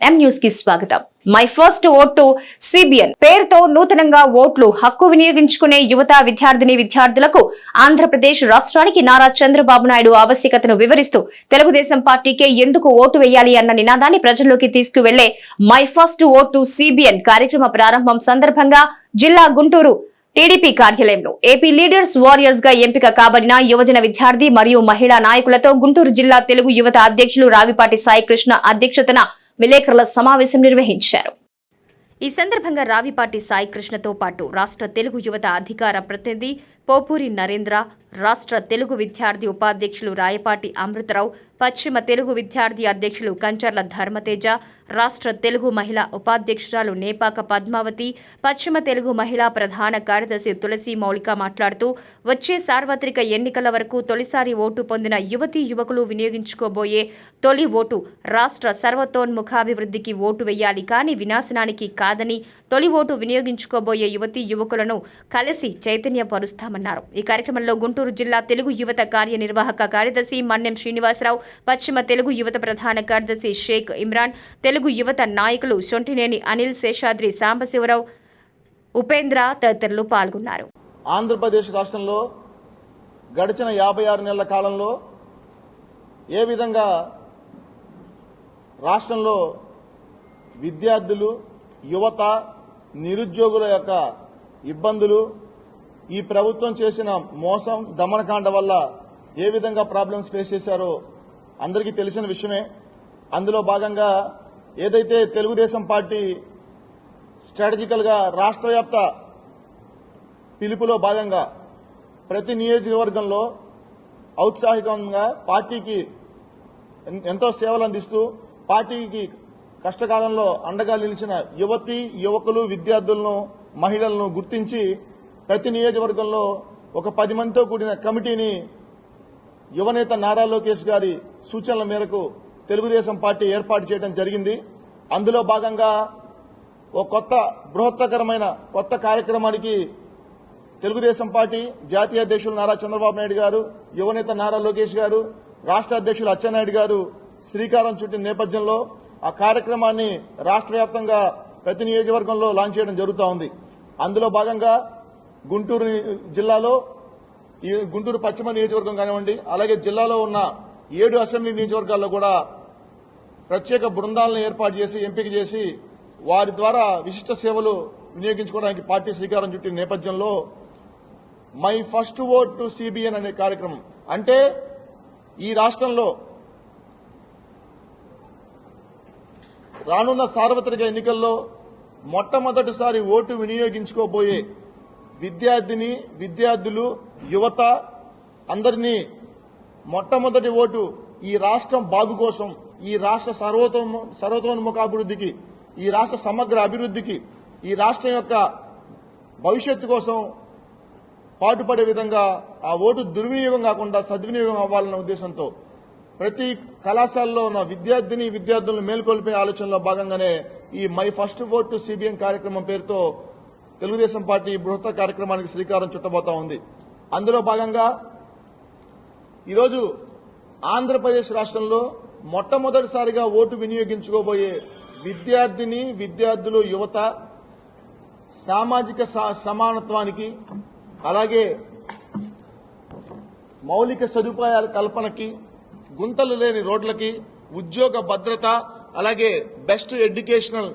ఎం న్యూస్కి స్వాగతం. My first vote CBN. పేరుతో నూతనంగా ఓట్లు హక్కు వినియోగించుకునే యువత విద్యార్థిని విద్యార్థులకు ఆంధ్రప్రదేశ్ రాష్ట్రానికి నారా చంద్రబాబు నాయుడు ఆవశ్యకతను వివరిస్తూ తెలుగుదేశం పార్టీకే ఎందుకు ఓటు వేయాలి అన్న నినాదాన్ని ప్రజల్లోకి తీసుకువెళ్ళే మై ఫస్ట్ ఓటు సిబిఎన్ కార్యక్రమ ప్రారంభం సందర్భంగా జిల్లా గుంటూరు టీడీపీ కార్యాలయంలో ఏపీ లీడర్స్ వారియర్స్గా ఎంపిక కాబడిన యువజన విద్యార్థి మరియు మహిళా నాయకులతో గుంటూరు జిల్లా తెలుగు యువత అధ్యక్షులు రావిపాటి సాయి కృష్ణ అధ్యక్షతన విలేకరుల సమావేశం నిర్వహించారు. ఈ సందర్భంగా రావిపాటి సాయికృష్ణతో పాటు రాష్ట్ర తెలుగు యువత అధికార ప్రతినిధి పోపూరి నరేంద్ర రాష్ట్ర తెలుగు విద్యార్థి ఉపాధ్యక్షులు రాయపాటి అమృతరావు పశ్చిమ తెలుగు విద్యార్థి అధ్యక్షులు కంచర్ల ధర్మతేజ రాష్ట్ర తెలుగు మహిళా ఉపాధ్యక్షురాలు నేపాక పద్మావతి పశ్చిమ తెలుగు మహిళా ప్రధాన కార్యదర్శి తులసి మౌలిక మాట్లాడుతూ వచ్చే సార్వత్రిక ఎన్నికల వరకు తొలిసారి ఓటు పొందిన యువతీ యువకులు వినియోగించుకోబోయే తొలి ఓటు రాష్ట్ర సర్వతోన్ముఖాభివృద్ధికి ఓటు వేయాలి కానీ వినాశనానికి కాదని తొలి ఓటు వినియోగించుకోబోయే యువతీ యువకులను కలిసి చైతన్యపరుస్తామన్నారు. ఈ కార్యక్రమంలో గుంటూరు జిల్లా తెలుగు యువత కార్యనిర్వాహక కార్యదర్శి మన్నెం శ్రీనివాసరావు పశ్చిమ తెలుగు యువత ప్రధాన కార్యదర్శి షేక్ ఇమ్రాన్ తెలుగు యువత నాయకులు సొంటినేని అనిల్ శేషాద్రి సాంబశివరావు ఉపేంద్ర తదితరులు పాల్గొన్నారు. ఆంధ్రప్రదేశ్ రాష్ట్రంలో గడిచిన యాభై ఆరు నెలల కాలంలో ఏ విధంగా రాష్ట్రంలో విద్యార్థులు యువత నిరుద్యోగుల యొక్క ఇబ్బందులు ఈ ప్రభుత్వం చేసిన మోసం దమనకాండ వల్ల ఏ విధంగా ప్రాబ్లమ్స్ ఫేస్ చేశారో అందరికీ తెలిసిన విషయమే. అందులో భాగంగా ఏదైతే తెలుగుదేశం పార్టీ స్ట్రాటజికల్గా రాష్ట్ర వ్యాప్త పిలుపులో భాగంగా ప్రతి నియోజకవర్గంలో ఔత్సాహికంగా పార్టీకి ఎంతో సేవలు అందిస్తూ పార్టీకి కష్టకాలంలో అండగా నిలిచిన యువతి యువకులు విద్యార్థులను మహిళలను గుర్తించి ప్రతి నియోజకవర్గంలో ఒక పది మందితో కూడిన కమిటీని యువనేత నారా లోకేష్ గారి సూచనల మేరకు తెలుగుదేశం పార్టీ ఏర్పాటు చేయడం జరిగింది. అందులో భాగంగా ఓ కొత్త బృహత్తకరమైన కొత్త కార్యక్రమానికి తెలుగుదేశం పార్టీ జాతీయ అధ్యక్షులు నారా చంద్రబాబు నాయుడు గారు యువనేత నారా లోకేష్ గారు రాష్ట్ర అధ్యక్షులు అచ్చెన్నాయుడు గారు శ్రీకారం చుట్టిన నేపథ్యంలో ఆ కార్యక్రమాన్ని రాష్ట్ర వ్యాప్తంగా ప్రతి నియోజకవర్గంలో లాంచ్ చేయడం జరుగుతూ ఉంది. అందులో భాగంగా గుంటూరు జిల్లాలో ఈ గుంటూరు పశ్చిమ నియోజకవర్గం కానివ్వండి అలాగే జిల్లాలో ఉన్న ఏడు అసెంబ్లీ నియోజకవర్గాల్లో కూడా ప్రత్యేక బృందాలను ఏర్పాటు చేసి ఎంపిక చేసి వారి ద్వారా విశిష్ట సేవలు వినియోగించుకోవడానికి పార్టీ శ్రీకారం చుట్టిన నేపథ్యంలో my first vote to CBN అనే కార్యక్రమం. అంటే ఈ రాష్ట్రంలో రానున్న సార్వత్రిక ఎన్నికల్లో మొట్టమొదటిసారి ఓటు వినియోగించుకోబోయే విద్యార్థిని విద్యార్థులు యువత అందరినీ మొట్టమొదటి ఓటు ఈ రాష్ట్రం బాగు కోసం ఈ రాష్ట్ర సర్వతోము సర్వతోన్ముఖాభివృద్ధికి ఈ రాష్ట్ర సమగ్ర అభివృద్ధికి ఈ రాష్ట్రం యొక్క భవిష్యత్తు కోసం పాటుపడే విధంగా ఆ ఓటు దుర్వినియోగం కాకుండా సద్వినియోగం అవ్వాలన్న ఉద్దేశంతో ప్రతి కళాశాలలో ఉన్న విద్యార్థిని విద్యార్థులను మేల్కొల్పే ఆలోచనలో భాగంగానే ఈ my first vote to CBN కార్యక్రమం పేరుతో తెలుగుదేశం పార్టీ బృహత్త కార్యక్రమానికి శ్రీకారం చుట్టబోతా ఉంది. అందులో భాగంగా ఈరోజు ఆంధ్రప్రదేశ్ రాష్ట్రంలో మొట్టమొదటిసారిగా ఓటు వినియోగించుకోబోయే విద్యార్థిని విద్యార్థులు యువత సామాజిక స- సమానత్వానికి అలాగే మౌలిక సదుపాయాల కల్పనకి గుంతలు లేని రోడ్లకి ఉద్యోగ భద్రత అలాగే బెస్ట్ ఎడ్యుకేషనల్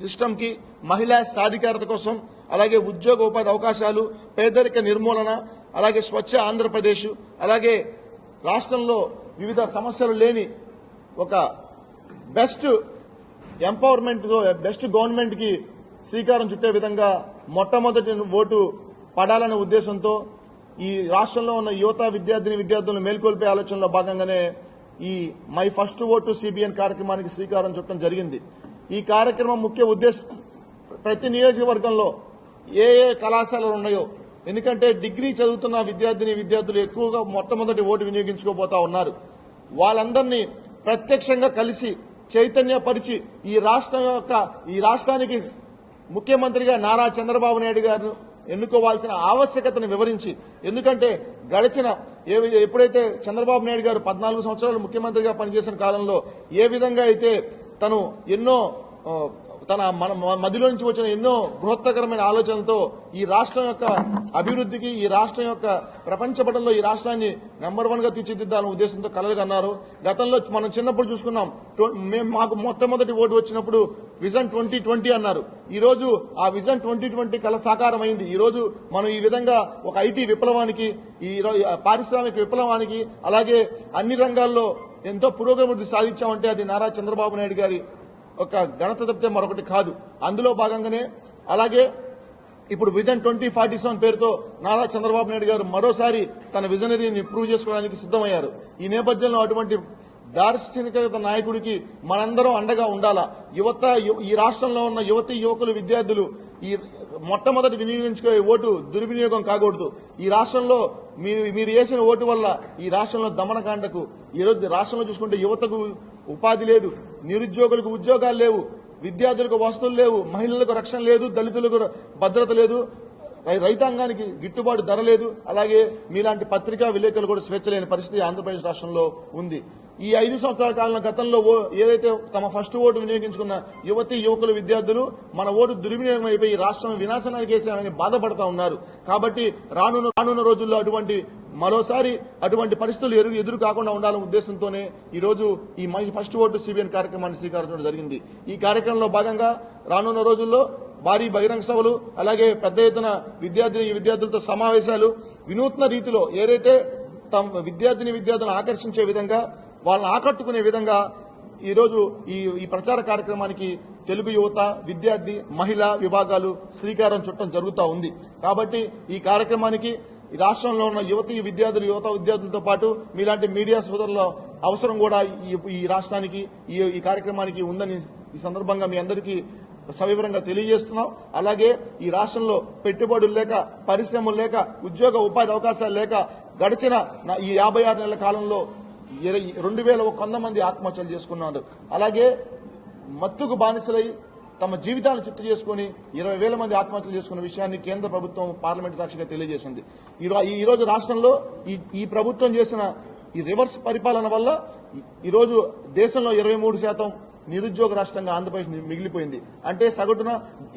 సిస్టమ్కి మహిళా సాధికారత కోసం అలాగే ఉద్యోగ ఉపాధి అవకాశాలు పేదరిక నిర్మూలన అలాగే స్వచ్ఛ ఆంధ్రప్రదేశ్ అలాగే రాష్ట్రంలో వివిధ సమస్యలు లేని ఒక బెస్ట్ ఎంపవర్మెంట్ బెస్ట్ గవర్నమెంట్కి శ్రీకారం చుట్టే విధంగా మొట్టమొదటి ఓటు పడాలనే ఉద్దేశంతో ఈ రాష్ట్రంలో ఉన్న యువత విద్యార్థిని విద్యార్థులను మేల్కొల్పే ఆలోచనలో భాగంగానే ఈ మై ఫస్ట్ ఓటు సిబిఎన్ కార్యక్రమానికి శ్రీకారం చుట్టడం జరిగింది. ఈ కార్యక్రమం ముఖ్య ఉద్దేశం ప్రతి నియోజకవర్గంలో ఏ ఏ కళాశాలలు ఉన్నాయో. ఎందుకంటే డిగ్రీ చదువుతున్న విద్యార్థిని విద్యార్థులు ఎక్కువగా మొట్టమొదటి ఓటు వినియోగించుకోబోతా ఉన్నారు. వాళ్ళందరినీ ప్రత్యక్షంగా కలిసి చైతన్యపరిచి ఈ రాష్ట్రం యొక్క ఈ రాష్ట్రానికి ముఖ్యమంత్రిగా నారా చంద్రబాబు నాయుడు గారు ఎన్నుకోవాల్సిన ఆవశ్యకతను వివరించి ఎందుకంటే గడిచిన ఏ- ఎప్పుడైతే చంద్రబాబు నాయుడు గారు పద్నాలుగు సంవత్సరాలు ముఖ్యమంత్రిగా పనిచేసిన కాలంలో ఏ విధంగా అయితే తను ఎన్నో తన మన మదిలో నుంచి వచ్చిన ఎన్నో బృహత్తకరమైన ఆలోచనతో ఈ రాష్ట్రం యొక్క అభివృద్ధికి ఈ రాష్ట్రం యొక్క ప్రపంచ పటంలో ఈ రాష్ట్రాన్ని నెంబర్ వన్గా తీర్చిదిద్దాలనే ఉద్దేశంతో కలలు అన్నారు. గతంలో మనం చిన్నప్పుడు చూసుకున్నాం మేము మాకు మొట్టమొదటి ఓటు వచ్చినప్పుడు విజన్ ట్వంటీ ట్వంటీ అన్నారు. ఈ రోజు ఆ విజన్ ట్వంటీ ట్వంటీ కల సాకారం అయింది ఈ రోజు మనం ఈ విధంగా ఒక ఐటీ విప్లవానికి ఈ పారిశ్రామిక విప్లవానికి అలాగే అన్ని రంగాల్లో ఎంతో పురోగతి సాధించామంటే అది నారా చంద్రబాబు నాయుడు గారి ఒక ఘనత తప్పితే మరొకటి కాదు. అందులో భాగంగానే అలాగే ఇప్పుడు విజన్ ట్వంటీ ఫార్టీ సెవెన్ పేరుతో నారా చంద్రబాబు నాయుడు గారు మరోసారి తన విజనరీని ప్రూవ్ చేసుకోవడానికి సిద్దమయ్యారు ఈ నేపథ్యంలో అటువంటి దార్శనికత నాయకుడికి మనందరం అండగా ఉండాలా? యువత ఈ రాష్ట్రంలో ఉన్న యువతి యువకులు విద్యార్థులు ఈ మొట్టమొదటి వినియోగించుకునే ఓటు దుర్వినియోగం కాకూడదు. ఈ రాష్ట్రంలో మీరు మీరు వేసిన ఓటు వల్ల ఈ రాష్ట్రంలో దమనకాండకు ఈ రోజు రాష్ట్రంలో చూసుకుంటే యువతకు ఉపాధి లేదు. నిరుద్యోగులకు ఉద్యోగాలు లేవు విద్యార్థులకు వసతులు లేవు మహిళలకు రక్షణ లేదు దళితులకు భద్రత లేదు రైతాంగానికి గిట్టుబాటు ధర లేదు అలాగే మీలాంటి పత్రికా విలేకరులు కూడా స్వేచ్ఛ లేని పరిస్థితి ఆంధ్రప్రదేశ్ రాష్ట్రంలో ఉంది. ఈ ఐదు సంవత్సరాల కాలంలో గతంలో ఓ- ఏదైతే తమ ఫస్ట్ ఓటు వినియోగించుకున్న యువతి యువకులు విద్యార్థులు మన ఓటు దుర్వినియోగం అయిపోయి రాష్ట్రం వినాశనానికి వేసామని బాధపడతా ఉన్నారు. కాబట్టి రానున్న రానున్న రోజుల్లో అటువంటి మరోసారి అటువంటి పరిస్థితులు ఎదురు ఎదురు కాకుండా ఉండాలనే ఉద్దేశంతోనే ఈరోజు ఈ మై ఫస్ట్ ఓటు సిబిఎన్ కార్యక్రమాన్ని స్వీకరించడం జరిగింది. ఈ కార్యక్రమంలో భాగంగా రానున్న రోజుల్లో భారీ బహిరంగ సభలు అలాగే పెద్ద ఎత్తున విద్యార్థిని విద్యార్థులతో సమావేశాలు వినూత్న రీతిలో ఏదైతే తమ విద్యార్థిని విద్యార్థులను ఆకర్షించే విధంగా వాళ్ళని ఆకట్టుకునే విధంగా ఈరోజు ఈ ఈ ప్రచార కార్యక్రమానికి తెలుగు యువత విద్యార్థి మహిళా విభాగాలు శ్రీకారం చుట్టం జరుగుతూ ఉంది. కాబట్టి ఈ కార్యక్రమానికి ఈ రాష్ట్రంలో ఉన్న యువతి విద్యార్థులు యువత విద్యార్థులతో పాటు మీలాంటి మీడియా సోదరుల అవసరం కూడా ఈ ఈ రాష్ట్రానికి ఈ ఈ కార్యక్రమానికి ఉందని ఈ సందర్భంగా మీ అందరికీ సవివరంగా తెలియజేస్తున్నాం. అలాగే ఈ రాష్ట్రంలో పెట్టుబడులు లేక పరిశ్రమలు లేక ఉద్యోగ ఉపాధి అవకాశాలు లేక గడిచిన ఈ యాభై ఆరు నెలల కాలంలో ఇరవై- రెండు వేల ఒక వంద మంది ఆత్మహత్యలు చేసుకున్నారు. అలాగే మత్తుకు బానిసలై తమ జీవితాలను చిత్తు చేసుకుని ఇరవై వేల మంది ఆత్మహత్యలు చేసుకున్న విషయాన్ని కేంద్ర ప్రభుత్వం పార్లమెంట్ సాక్షిగా తెలియజేసింది. ఈ ఈ రోజు రాష్ట్రంలో ఈ ఈ ప్రభుత్వం చేసిన ఈ రివర్స్ పరిపాలన వల్ల ఈరోజు దేశంలో ఇరవై మూడు శాతం నిరుద్యోగ రాష్ట్రంగా ఆంధ్రప్రదేశ్ మిగిలిపోయింది. అంటే సగటున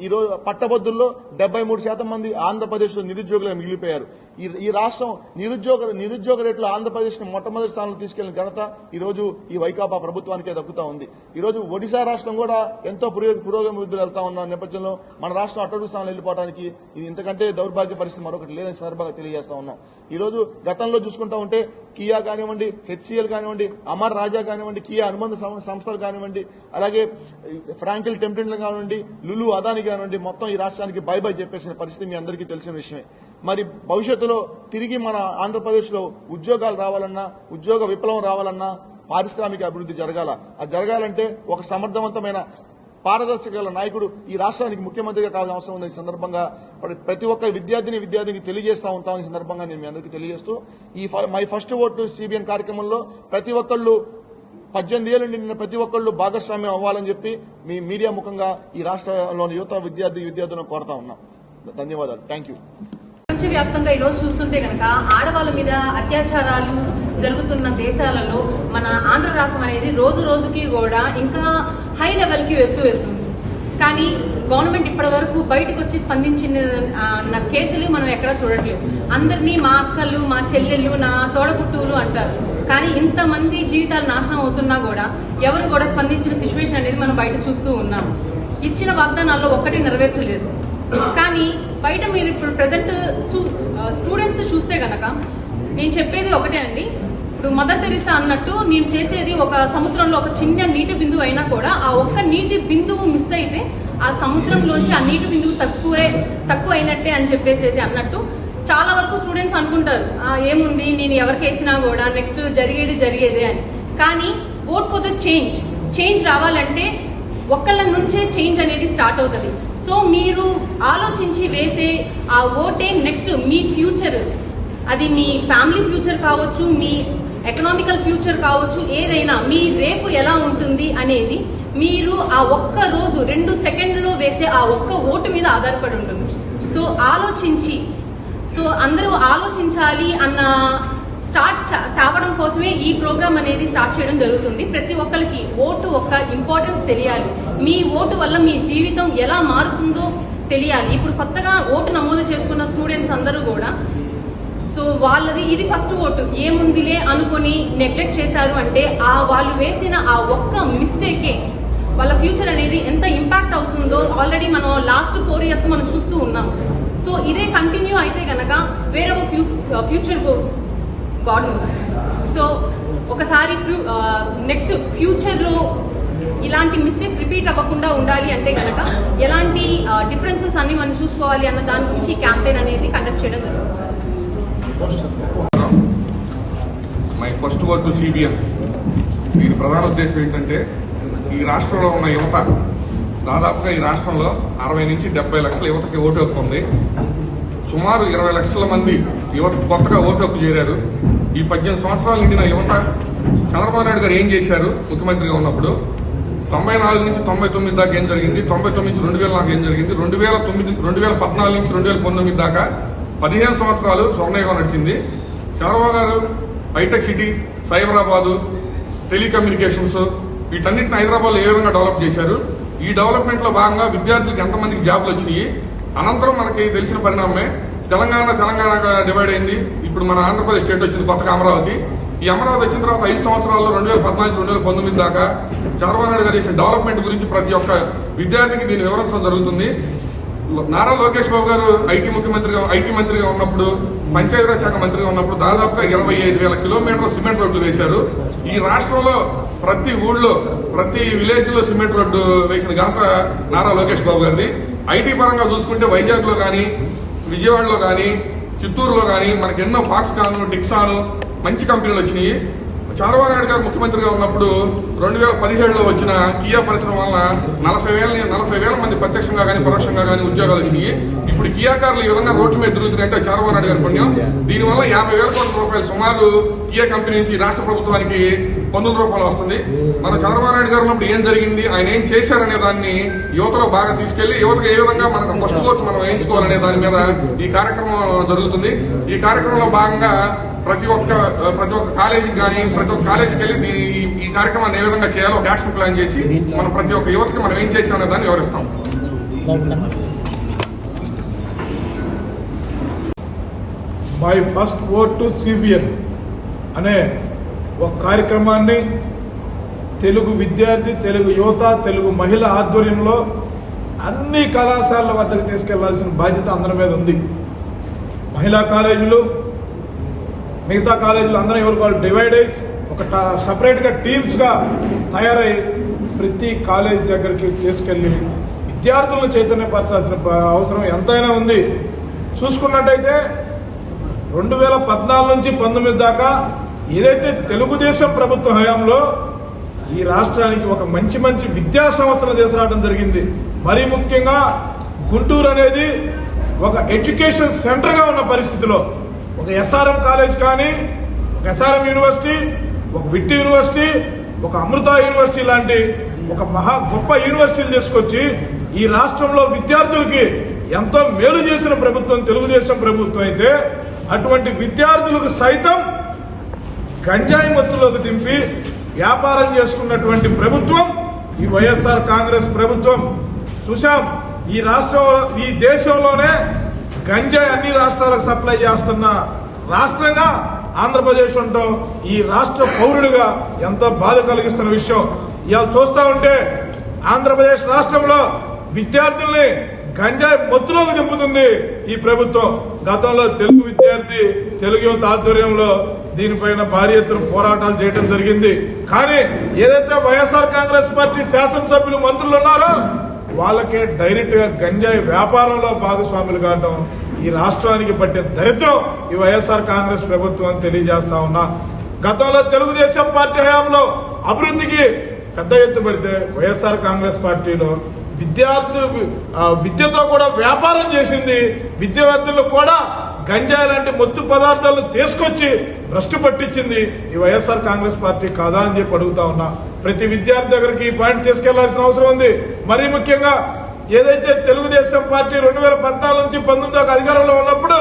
ఈ రోజు పట్టభద్రుల్లో డెబ్బై మూడు శాతం మంది ఆంధ్రప్రదేశ్లో నిరుద్యోగులుగా మిగిలిపోయారు. ఈ ఈ రాష్ట్రం నిరుద్యోగ నిరుద్యోగ రేట్లో ఆంధ్రప్రదేశ్ని మొట్టమొదటి స్థానంలో తీసుకెళ్ళిన ఘనత ఈరోజు ఈ వైకాపా ప్రభుత్వానికే దక్కుతా ఉంది. ఈరోజు ఒడిశా రాష్ట్రం కూడా ఎంతో పురోగతి వృద్ధులు వెళ్తా ఉన్న నేపథ్యంలో మన రాష్ట్రం అటడుగు స్థానంలో వెళ్ళిపోవడానికి ఇది ఇంతకంటే దౌర్భాగ్య పరిస్థితి మరొకటి లేదని సందర్భంగా తెలియజేస్తా ఉన్నాం. ఈరోజు గతంలో చూసుకుంటా ఉంటే కియా కానివ్వండి హెచ్సిఎల్ కానివ్వండి అమర్ రాజా కానివ్వండి కియా అనుబంధ సంస్థలు కానివ్వండి అలాగే ఫ్రాంకిల్ టెంప్టెన్లు కానివ్వండి లులు అదాని కానివ్వండి మొత్తం ఈ రాష్ట్రానికి బై బై చెప్పేసిన పరిస్థితి మీ అందరికీ తెలిసిన విషయమే. మరి భవిష్యత్తులో తిరిగి మన ఆంధ్రప్రదేశ్లో ఉద్యోగాలు రావాలన్నా ఉద్యోగ విప్లవం రావాలన్నా పారిశ్రామిక అభివృద్ధి జరగాల. అది జరగాలంటే ఒక సమర్థవంతమైన పారదర్శక నాయకుడు ఈ రాష్ట్రానికి ముఖ్యమంత్రిగా కావాల్సిన అవసరం ఉంది. ఈ సందర్భంగా ప్రతి ఒక్క విద్యార్థిని విద్యార్థికి తెలియజేస్తా ఉంటాం ఈ సందర్భంగా నేను మీ అందరికీ తెలియజేస్తూ ఈ ఫ- మై ఫస్ట్ ఓటు సిబిఎన్ కార్యక్రమంలో ప్రతి ఒక్కళ్ళు పద్దెనిమిది ఏళ్ళు నిండిన ప్రతి ఒక్కళ్ళు భాగస్వామ్యం అవ్వాలని చెప్పి మీ మీడియా ముఖంగా ఈ రాష్ట్రంలోని యువత విద్యార్థి విద్యార్థులను కోరుతా ఉన్నాం. ధన్యవాదాలు. థ్యాంక్ యూ ప్రపంచవ్యాప్తంగా ఈరోజు చూస్తుంటే గనక ఆడవాళ్ళ మీద అత్యాచారాలు జరుగుతున్న దేశాలలో మన ఆంధ్ర రాష్ట్రం అనేది రోజు రోజుకి కూడా ఇంకా హై లెవెల్కి వెళ్తూ వెళ్తుంది. కానీ గవర్నమెంట్ ఇప్పటి వరకు బయటకు వచ్చి స్పందించిన కేసులు మనం ఎక్కడా చూడట్లేదు. అందరినీ మా అక్కలు మా చెల్లెళ్ళు నా తోడబుట్టువులు అంటారు. కానీ ఇంతమంది జీవితాలు నాశనం అవుతున్నా కూడా ఎవరు కూడా స్పందించిన సిచ్యువేషన్ అనేది మనం బయట చూస్తూ ఉన్నాం. ఇచ్చిన వాగ్దానాల్లో ఒక్కటి నెరవేర్చలేదు. కానీ బయట మీరు ఇప్పుడు ప్రజెంట్ స్టూడెంట్స్ చూస్తే గనక నేను చెప్పేది ఒకటే అండి. ఇప్పుడు మదర్ తెరిసా అన్నట్టు నేను చేసేది ఒక సముద్రంలో ఒక చిన్న నీటి బిందువు అయినా కూడా ఆ ఒక్క నీటి బిందువు మిస్ అయితే ఆ సముద్రంలోంచి ఆ నీటి బిందువు తక్కువే తక్కువ అయినట్టే అని చెప్పేసేసి అన్నట్టు చాలా వరకు స్టూడెంట్స్ అనుకుంటారు ఏముంది? నేను ఎవరికి వేసినా కూడా నెక్స్ట్ జరిగేది జరిగేదే అని. కానీ vote for the change change రావాలంటే ఒక్కళ్ళ నుంచే చేంజ్ అనేది స్టార్ట్ అవుతుంది. సో మీరు ఆలోచించి వేసే ఆ ఓటే నెక్స్ట్ మీ ఫ్యూచర్ అది మీ ఫ్యామిలీ ఫ్యూచర్ కావచ్చు మీ ఎకనామికల్ ఫ్యూచర్ కావచ్చు ఏదైనా మీ రేపు ఎలా ఉంటుంది అనేది మీరు ఆ ఒక్క రోజు రెండు సెకండ్లో వేసే ఆ ఒక్క ఓటు మీద ఆధారపడి ఉంటుంది. సో ఆలోచించి సో అందరూ ఆలోచించాలి అన్న స్టార్ట్ చ- కోసమే ఈ ప్రోగ్రామ్ అనేది స్టార్ట్ చేయడం జరుగుతుంది. ప్రతి ఒక్కరికి ఓటు ఒక ఇంపార్టెన్స్ తెలియాలి. మీ ఓటు వల్ల మీ జీవితం ఎలా మారుతుందో తెలియాలి. ఇప్పుడు కొత్తగా ఓటు నమోదు చేసుకున్న స్టూడెంట్స్ అందరూ కూడా సో వాళ్ళది ఇది ఫస్ట్ ఓటు. ఏముందిలే అనుకొని నెగ్లెక్ట్ చేశారు అంటే ఆ వాళ్ళు వేసిన ఆ ఒక్క మిస్టేకే వాళ్ళ ఫ్యూచర్ అనేది ఎంత ఇంపాక్ట్ అవుతుందో ఆల్రెడీ మనం లాస్ట్ ఫోర్ ఇయర్స్ మనం చూస్తూ ఉన్నాం. సో ఇదే కంటిన్యూ అయితే గనక వేరే future goes God knows so ఒకసారి నెక్స్ట్ ఫ్యూచర్లో uh, ఇలాంటి మిస్టేక్స్ రిపీట్ అవ్వకుండా ఉండాలి అంటే కనుక ఎలాంటి uh, డిఫరెన్సెస్ అన్ని మనం చూసుకోవాలి అన్న దాని గురించి క్యాంపెయిన్ అనేది కండక్ట్ చేయడం జరుగుతుంది. మై ఫస్ట్ వర్క్ సిబిఎన్ దీని ప్రధాన ఉద్దేశం ఏంటంటే ఈ రాష్ట్రంలో ఉన్న యువత దాదాపుగా ఈ రాష్ట్రంలో అరవై నుంచి డెబ్బై లక్షల యువతకి ఓటు హక్కు ఉంది. సుమారు ఇరవై లక్షల మంది యువత కొత్తగా ఓటు హక్కు చేరారు. ఈ పద్దెనిమిది సంవత్సరాలు నిండిన యువత చంద్రబాబు నాయుడు గారు ఏం చేశారు ముఖ్యమంత్రిగా ఉన్నప్పుడు? తొంభై నాలుగు నుంచి తొంభై తొమ్మిది దాకా ఏం జరిగింది? తొంభై తొమ్మిది నుంచి రెండు వేల దాకా ఏం జరిగింది? రెండు వేల తొమ్మిది రెండు వేల పద్నాలుగు నుంచి రెండు వేల పంతొమ్మిది దాకా పదిహేను సంవత్సరాలు స్వర్ణయుగం నడిచింది. చంద్రబాబు గారు హైటెక్ సిటీ సైబరాబాదు టెలికమ్యూనికేషన్స్ వీటన్నిటిని హైదరాబాద్లో ఏ విధంగా డెవలప్ చేశారు? ఈ డెవలప్మెంట్లో భాగంగా విద్యార్థులకు ఎంతమందికి జాబులు వచ్చినాయి అనంతరం మనకి తెలిసిన పరిణామమే తెలంగాణ తెలంగాణగా డివైడ్ అయింది. ఇప్పుడు మన ఆంధ్రప్రదేశ్ స్టేట్ వచ్చింది కొత్తగా అమరావతి. ఈ అమరావతి వచ్చిన తర్వాత ఐదు సంవత్సరాల్లో రెండు వేల పద్నాలుగు రెండు వేల పంతొమ్మిది దాకా చంద్రబాబు నాయుడు గారు చేసిన డెవలప్మెంట్ గురించి ప్రతి ఒక్క విద్యార్థికి దీన్ని వివరించడం జరుగుతుంది. నారా లోకేష్ బాబు గారు ఐటీ ముఖ్యమంత్రిగా ఐటీ మంత్రిగా ఉన్నప్పుడు పంచాయతీరాజ్ శాఖ మంత్రిగా ఉన్నప్పుడు దాదాపుగా ఇరవై ఐదు వేల కిలోమీటర్ల సిమెంట్ రోడ్లు వేశారు. ఈ రాష్ట్రంలో ప్రతి ఊళ్ళో ప్రతి విలేజ్లో సిమెంట్ రోడ్డు వేసిన ఘనత నారా లోకేష్ బాబు గారిది. ఐటీ పరంగా చూసుకుంటే వైజాగ్లో కానీ విజయవాడలో కానీ చిత్తూరులో కానీ మనకి ఎన్నో ఫాక్స్కాన్ డిక్సాన్ మంచి కంపెనీలు వచ్చినాయి. చంద్రబాబు నాయుడు గారు ముఖ్యమంత్రిగా ఉన్నప్పుడు రెండు వేల పదిహేడులో వచ్చిన కియా పరిశ్రమ వలన నలభై వేల నలభై వేల మంది ప్రత్యక్షంగా కానీ పరోక్షంగా కానీ ఉద్యోగాలు వచ్చినాయి. ఇప్పుడు కియా కార్లు ఈ విధంగా రోడ్డు మీద తిరుగుతున్నాయంటే చంద్రబాబు నాయుడు గారి పుణ్యం. దీనివల్ల యాభై వేల కోట్ల రూపాయలు సుమారు కియా కంపెనీ నుంచి రాష్ట్ర ప్రభుత్వానికి పంతొమ్మిది రూపాయలు వస్తుంది. మన చంద్రబాబు నాయుడు గారు ఉన్నప్పుడు ఏం జరిగింది? ఆయన ఏం చేశారనే దాన్ని యువతలో బాగా తీసుకెళ్ళి యువతకు ఏ విధంగా మనకు ఫస్ట్ కోర్టు మనం వేయించుకోవాలనే దాని మీద ఈ కార్యక్రమం జరుగుతుంది. ఈ కార్యక్రమంలో భాగంగా ప్రతి ఒక్క ప్రతి ఒక్క కాలేజీకి కానీ ప్రతి ఒక్క కాలేజీకి వెళ్ళి దీని ఈ- ఈ కార్యక్రమాన్ని ఏ విధంగా చేయాలో ఒక యాక్షన్ ప్లాన్ చేసి మనం ప్రతి ఒక్క యువతకి మనం ఏం చేసామనే దాన్ని వివరిస్తాం. My first vote to CBN అనే ఒక కార్యక్రమాన్ని తెలుగు విద్యార్థి తెలుగు యువత తెలుగు మహిళ ఆధ్వర్యంలో అన్ని కళాశాలల వద్దకు తీసుకెళ్ళాల్సిన బాధ్యత అందరి మీద ఉంది. మహిళా కాలేజీలు మిగతా కాలేజీలు అందరం ఎవరు వాళ్ళు డివైడ్ అయ్యి ఒక సపరేట్గా టీమ్స్గా తయారై ప్రతి కాలేజ్ దగ్గరికి తీసుకెళ్ళి విద్యార్థులను చైతన్యపరచాల్సిన అవసరం ఎంతైనా ఉంది. చూసుకున్నట్టయితే రెండు వేల పద్నాలుగు నుంచి పంతొమ్మిది దాకా ఏదైతే తెలుగుదేశం ప్రభుత్వ హయాంలో ఈ రాష్ట్రానికి ఒక మంచి మంచి విద్యా సంస్థలు తీసుకురావడం జరిగింది మరీ ముఖ్యంగా గుంటూరు అనేది ఒక ఎడ్యుకేషన్ సెంటర్గా ఉన్న పరిస్థితిలో ఒక ఎస్ఆర్ఎం కాలేజ్ కానీ ఒక ఎస్ఆర్ఎం యూనివర్సిటీ ఒక విట్టి యూనివర్సిటీ ఒక అమృత యూనివర్సిటీ లాంటి ఒక మహా గొప్ప యూనివర్సిటీలు తీసుకొచ్చి ఈ రాష్ట్రంలో విద్యార్థులకి ఎంతో మేలు చేసిన ప్రభుత్వం తెలుగుదేశం ప్రభుత్వం అయితే అటువంటి విద్యార్థులకు సైతం గంజాయి మత్తులోకి దింపి వ్యాపారం చేసుకున్నటువంటి ప్రభుత్వం ఈ వైఎస్ఆర్ కాంగ్రెస్ ప్రభుత్వం సుశాం ఈ రాష్ట్రంలో ఈ దేశంలోనే గంజాయి అన్ని రాష్ట్రాలకు సప్లై చేస్తున్న రాష్ట్రంగా ఆంధ్రప్రదేశ్ ఉండటం ఈ రాష్ట్ర పౌరుడిగా ఎంతో బాధ కలిగిస్తున్న విషయం. ఇవాళ చూస్తా ఉంటే ఆంధ్రప్రదేశ్ రాష్ట్రంలో విద్యార్థుల్ని గంజాయి మొత్తులోకి దింపుతుంది ఈ ప్రభుత్వం. గతంలో తెలుగు విద్యార్థి తెలుగు యువత ఆధ్వర్యంలో దీనిపైన భారీ ఎత్తున పోరాటాలు చేయడం జరిగింది. కానీ ఏదైతే వైఎస్ఆర్ కాంగ్రెస్ పార్టీ శాసనసభ్యులు మంత్రులు ఉన్నారో వాళ్ళకే డైరెక్ట్గా గంజాయి వ్యాపారంలో భాగస్వాములు కావడం ఈ రాష్ట్రానికి పట్టిన దరిద్రం ఈ వైఎస్ఆర్ కాంగ్రెస్ ప్రభుత్వం అని తెలియజేస్తా ఉన్నా. గతంలో తెలుగుదేశం పార్టీ హయాంలో అభివృద్ధికి పెద్ద ఎత్తు పెడితే వైఎస్ఆర్ కాంగ్రెస్ పార్టీలో విద్యార్థు విద్యతో కూడా వ్యాపారం చేసింది విద్యార్థులు కూడా గంజాయి లాంటి మొత్తు పదార్థాలను తీసుకొచ్చి భ్రష్టు పట్టించింది ఈ వైఎస్ఆర్ కాంగ్రెస్ పార్టీ కాదా అని చెప్పి అడుగుతా ఉన్నా. ప్రతి విద్యార్థి దగ్గరికి ఈ పాయింట్ తీసుకెళ్ళాల్సిన అవసరం ఉంది. మరీ ముఖ్యంగా ఏదైతే తెలుగుదేశం పార్టీ రెండు వేల పద్నాలుగు నుంచి పంతొమ్మిది దాకా అధికారంలో ఉన్నప్పుడు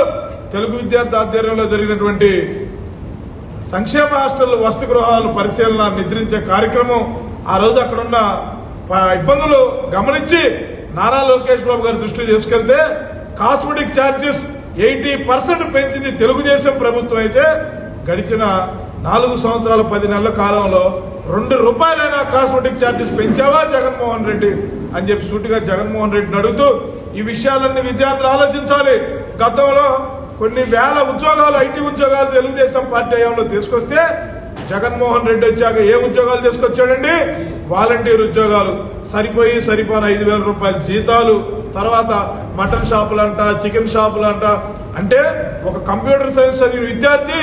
తెలుగు విద్యార్థి ఆధ్వర్యంలో జరిగినటువంటి సంక్షేమ హాస్టల్ వసతి గృహాలు పరిశీలన నిద్రించే కార్యక్రమం ఆ రోజు అక్కడున్న ప- ఇబ్బందులు గమనించి నారా లోకేష్ బాబు గారి దృష్టికి తీసుకెళ్తే కాస్మెటిక్ ఛార్జెస్ ఎయిటీ పర్సెంట్ పెంచింది తెలుగుదేశం ప్రభుత్వం అయితే గడిచిన నాలుగు సంవత్సరాల పది నెలల కాలంలో రెండు రూపాయలైనా కాస్మెటిక్ ఛార్జెస్ పెంచావా జగన్మోహన్ రెడ్డి అని చెప్పి సూటిగా జగన్మోహన్ రెడ్డిని అడుగుతూ ఈ విషయాలన్నీ విద్యార్థులు ఆలోచించాలి. గతంలో కొన్ని వేల ఉద్యోగాలు ఐటీ ఉద్యోగాలు తెలుగుదేశం పార్టీ హయాంలో తీసుకొస్తే జగన్మోహన్ రెడ్డి వచ్చాక ఏ ఉద్యోగాలు తీసుకొచ్చాడండి? వాలంటీర్ ఉద్యోగాలు సరిపోయి సరిపోని ఐదు వేల రూపాయల జీతాలు తర్వాత మటన్ షాపులంట చికెన్ షాపులంట. అంటే ఒక కంప్యూటర్ సైన్స్ చదివిన విద్యార్థి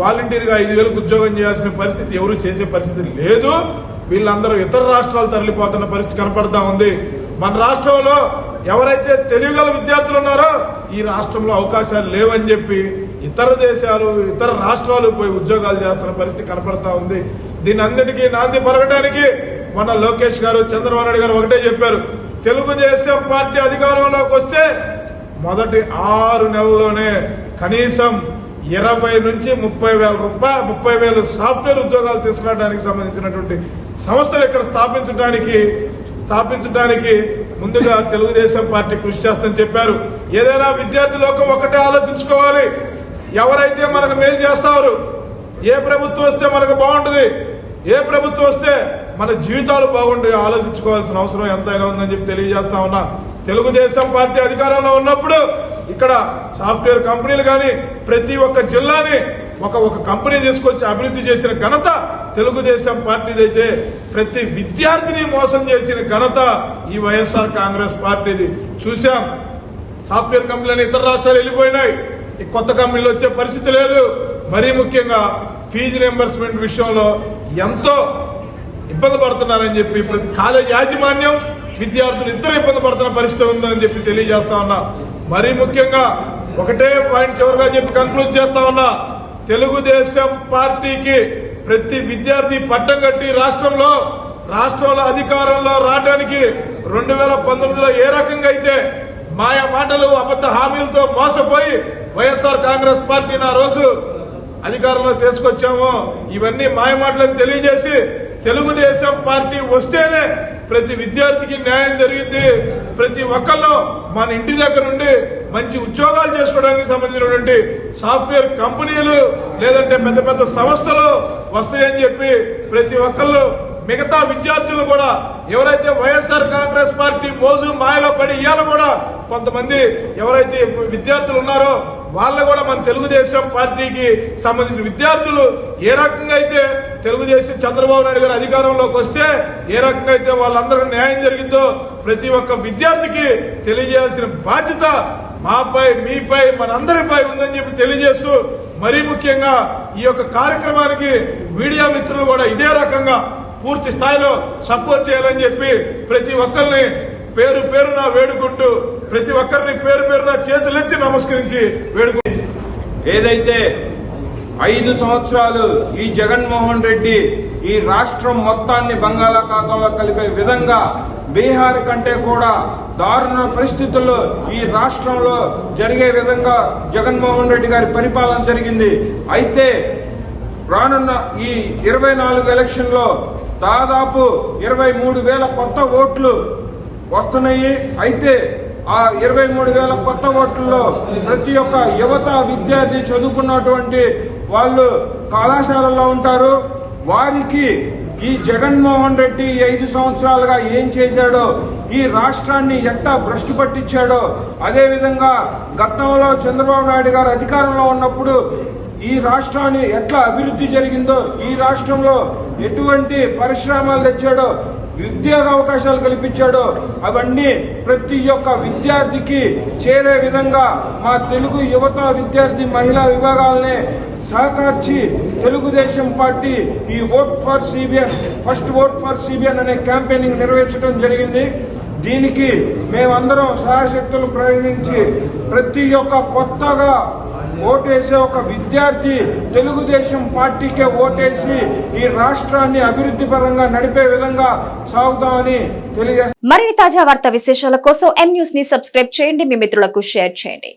వాలంటీర్గా ఐదు వేలకు ఉద్యోగం చేయాల్సిన పరిస్థితి ఎవరు చేసే పరిస్థితి లేదు. వీళ్ళందరూ ఇతర రాష్ట్రాలు తరలిపోతున్న పరిస్థితి కనపడతా ఉంది. మన రాష్ట్రంలో ఎవరైతే తెలివిగల విద్యార్థులు ఉన్నారో ఈ రాష్ట్రంలో అవకాశాలు లేవని చెప్పి ఇతర దేశాలు ఇతర రాష్ట్రాలు పోయి ఉద్యోగాలు చేస్తున్న పరిస్థితి కనపడతా ఉంది. దీని అన్నిటికీ నాంది పలకడానికి మన లోకేష్ గారు చంద్రబాబు నాయుడు గారు ఒకటే చెప్పారు. తెలుగుదేశం పార్టీ అధికారంలోకి వస్తే మొదటి ఆరు నెలల్లోనే కనీసం ఇరవై నుంచి ముప్పై వేల రూపాయలు ముప్పై వేలు సాఫ్ట్వేర్ ఉద్యోగాలు తీసుకురావడానికి సంబంధించినటువంటి సంస్థలు ఇక్కడ స్థాపించడానికి స్థాపించడానికి ముందుగా తెలుగుదేశం పార్టీ కృషి చేస్తని చెప్పారు. ఏదైనా విద్యార్థి లోకం ఒకటే ఆలోచించుకోవాలి. ఎవరైతే మనకు మేలు చేస్తారు ఏ ప్రభుత్వం వస్తే మనకు బాగుంటుంది ఏ ప్రభుత్వం వస్తే మన జీవితాలు బాగుంటాయి ఆలోచించుకోవాల్సిన అవసరం ఎంతైనా ఉందని చెప్పి తెలియజేస్తా ఉన్నా. తెలుగుదేశం పార్టీ అధికారంలో ఉన్నప్పుడు ఇక్కడ సాఫ్ట్వేర్ కంపెనీలు కానీ ప్రతి ఒక్క జిల్లాని ఒక ఒక కంపెనీ తీసుకొచ్చి అభివృద్ధి చేసిన ఘనత తెలుగుదేశం పార్టీదైతే ప్రతి విద్యార్థిని మోసం చేసిన ఘనత ఈ వైఎస్ఆర్ కాంగ్రెస్ పార్టీది. చూశాం సాఫ్ట్వేర్ కంపెనీలు ఇతర రాష్ట్రాలు వెళ్ళిపోయినాయి. ఈ కొత్త కంపెనీలు వచ్చే పరిస్థితి లేదు. మరీ ముఖ్యంగా ఫీజు రియంబర్స్మెంట్ విషయంలో ఎంతో ఇబ్బంది పడుతున్నారని చెప్పి ప్రతి కాలేజ్ యాజమాన్యం విద్యార్థులు ఇద్దరు ఇబ్బంది పడుతున్న పరిస్థితి ఉందని చెప్పి తెలియజేస్తా ఉన్నా. మరీ ముఖ్యంగా ఒకటే పాయింట్ చివరిగా చెప్పి కంక్లూడ్ చేస్తా ఉన్నా. తెలుగుదేశం పార్టీకి ప్రతి విద్యార్థి పట్టం కట్టి రాష్ట్రంలో రాష్ట్రంలో అధికారంలో రావడానికి రెండు వేల పంతొమ్మిదిలో ఏ రకంగా అయితే మాయా మాటలు అబద్ధ హామీలతో మోసపోయి వైఎస్ఆర్ కాంగ్రెస్ పార్టీని ఆ రోజు అధికారంలో తీసుకొచ్చామో ఇవన్నీ మాయమాటలను తెలియజేసి తెలుగుదేశం పార్టీ వస్తేనే ప్రతి విద్యార్థికి న్యాయం జరిగింది. ప్రతి ఒక్కళ్ళు మన ఇంటి దగ్గర నుండి మంచి ఉద్యోగాలు చేసుకోవడానికి సంబంధించినటువంటి సాఫ్ట్వేర్ కంపెనీలు లేదంటే పెద్ద పెద్ద సంస్థలు వస్తాయని చెప్పి ప్రతి ఒక్కళ్ళు మిగతా విద్యార్థులు కూడా ఎవరైతే వైఎస్ఆర్ కాంగ్రెస్ పార్టీ మోజు మాయలో పడి ఇవాళ కూడా కొంతమంది ఎవరైతే విద్యార్థులు ఉన్నారో వాళ్ళు కూడా మన తెలుగుదేశం పార్టీకి సంబంధించిన విద్యార్థులు ఏ రకంగా అయితే తెలుగుదేశం చంద్రబాబు నాయుడు గారు అధికారంలోకి వస్తే ఏ రకంగా అయితే వాళ్ళందరికీ న్యాయం జరిగిందో ప్రతి ఒక్క విద్యార్థికి తెలియజేయాల్సిన బాధ్యత మాపై మీపై మనందరిపై ఉందని చెప్పి తెలియజేస్తూ మరీ ముఖ్యంగా ఈ యొక్క కార్యక్రమానికి మీడియా మిత్రులు కూడా ఇదే రకంగా పూర్తి స్థాయిలో సపోర్ట్ చేయాలని చెప్పి ప్రతి ఒక్కరిని పేరు పేరున వేడుకుంటూ ప్రతి ఒక్కరిని పేరు పేరున చేతులెత్తి నమస్కరించి వేడుకు ఏదైతే ఐదు సంవత్సరాలు ఈ జగన్మోహన్ రెడ్డి ఈ రాష్ట్రం మొత్తాన్ని బంగాళాఖాతంలో కలిపే విధంగా బీహార్ కంటే కూడా దారుణ పరిస్థితుల్లో ఈ రాష్ట్రంలో జరిగే విధంగా జగన్మోహన్ రెడ్డి గారి పరిపాలన జరిగింది. అయితే రానున్న ఈ ఇరవై నాలుగు ఎలక్షన్లో దాదాపు ఇరవై మూడు వేల కొత్త ఓట్లు వస్తున్నాయి. అయితే ఆ ఇరవై మూడు వేల కొత్త ఓట్లలో ప్రతి ఒక్క యువత విద్యార్థి చదువుకున్నటువంటి వాళ్ళు కళాశాలలో ఉంటారు. వారికి ఈ జగన్మోహన్ రెడ్డి ఐదు సంవత్సరాలుగా ఏం చేశాడో ఈ రాష్ట్రాన్ని ఎట్టా భ్రష్టు పట్టించాడో అదేవిధంగా గతంలో చంద్రబాబు నాయుడు గారు అధికారంలో ఉన్నప్పుడు ఈ రాష్ట్రాన్ని ఎట్లా అభివృద్ధి జరిగిందో ఈ రాష్ట్రంలో ఎటువంటి పరిశ్రమలు తెచ్చాడో ఉద్యోగ అవకాశాలు కల్పించాడో అవన్నీ ప్రతి ఒక్క విద్యార్థికి చేరే విధంగా మా తెలుగు యువత విద్యార్థి మహిళా విభాగాలనే సహకరించి తెలుగుదేశం పార్టీ ఈ vote for CBN first vote for CBN అనే క్యాంపెయినింగ్ నిర్వహించడం జరిగింది. దీనికి మేమందరం సహాయశక్తులు ప్రయత్నించి ప్రతి ఒక్క కొత్తగా ఓటేసే ఒక విద్యార్థి తెలుగుదేశం పార్టీకే ఓటేసి ఈ రాష్ట్రాన్ని అభివృద్ధి పరంగా నడిపే విధంగా సాగుతామని తెలియజేస్తాం మరిన్ని తాజా వార్తా విశేషాల కోసం ఎం న్యూస్ని సబ్స్క్రైబ్ చేయండి. మీ మిత్రులకు షేర్ చేయండి.